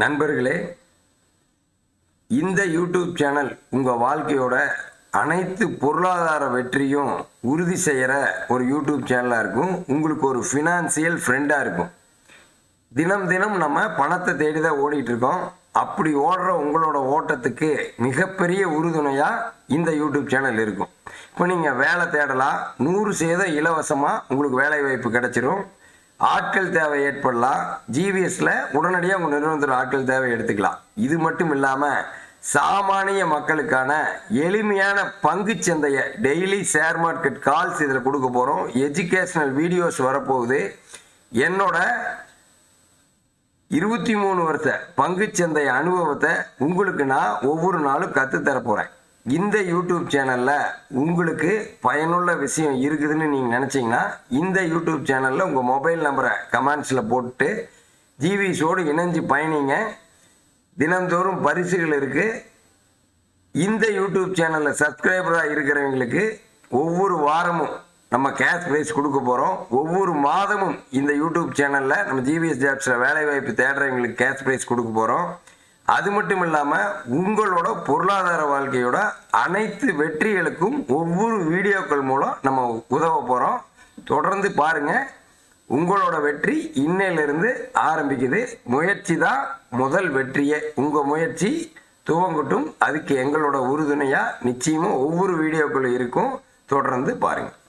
நண்பர்களே இந்த YouTube channel உங்கள் வாழ்க்கையோட அனைத்து பொருளாதார வெற்றியும் உறுதி செய்கிற ஒரு யூடியூப் சேனலாக இருக்கும். உங்களுக்கு ஒரு ஃபினான்சியல் ஃப்ரெண்டாக இருக்கும். தினம் தினம் நம்ம பணத்தை தேடி தான் ஓடிட்டுருக்கோம் அப்படி ஓடுற உங்களோட ஓட்டத்துக்கு மிகப்பெரிய உறுதுணையாக இந்த யூடியூப் சேனல் இருக்கும். இப்போ நீங்கள் வேலை தேடலாம். நூறு சேதம் இலவசமாக உங்களுக்கு வேலை வாய்ப்பு கிடச்சிரும். ஆட்கள் தேவை ஏற்படலாம். ஜிவிஎஸ்ல உடனடியாக உங்கள் நிறுவனத்தில் ஆட்கள் தேவை எடுத்துக்கலாம். இது மட்டும் இல்லாமல் சாமானிய மக்களுக்கான எளிமையான பங்கு சந்தையை டெய்லி ஷேர் மார்க்கெட் கால்ஸ் இதில் கொடுக்க போகிறோம் எஜுகேஷனல் வீடியோஸ் வரப்போகுது. என்னோட இருபத்தி மூணு வருஷ பங்குச்சந்தை அனுபவத்தை உங்களுக்கு நான் ஒவ்வொரு நாளும் கற்றுத்தரப்போகிறேன் இந்த யூடியூப் சேனலில் உங்களுக்கு பயனுள்ள விஷயம் இருக்குதுன்னு நீங்கள் நினச்சிங்கன்னா இந்த யூடியூப் சேனலில் உங்கள் மொபைல் நம்பரை கமெண்ட்ஸில் போட்டு ஜிவிஸோடு இணைஞ்சு பயணிங்க. தினந்தோறும் பரிசுகள் இருக்குது இந்த யூடியூப் சேனலில் சப்ஸ்கிரைபராக இருக்கிறவங்களுக்கு ஒவ்வொரு வாரமும் நம்ம கேஷ் ப்ரைஸ் கொடுக்க போகிறோம் ஒவ்வொரு மாதமும் இந்த யூடியூப் சேனலில் நம்ம ஜிபிஎஸ் ஜாப்ஸில் வேலைவாய்ப்பு தேடுறவங்களுக்கு கேஷ் ப்ரைஸ் கொடுக்க போகிறோம் அது மட்டும் இல்லாமல் உங்களோட பொருளாதார வாழ்க்கையோட அனைத்து வெற்றிகளுக்கும் ஒவ்வொரு வீடியோக்கள் மூலம் நம்ம உதவ போகிறோம் தொடர்ந்து பாருங்கள் உங்களோட வெற்றி இன்னையிலிருந்து ஆரம்பிக்குது. முயற்சி தான் முதல் வெற்றியே. உங்கள் முயற்சி துவங்கட்டும். அதுக்கு எங்களோட உறுதுணையாக நிச்சயமும் ஒவ்வொரு வீடியோக்களும் இருக்கும். தொடர்ந்து பாருங்கள்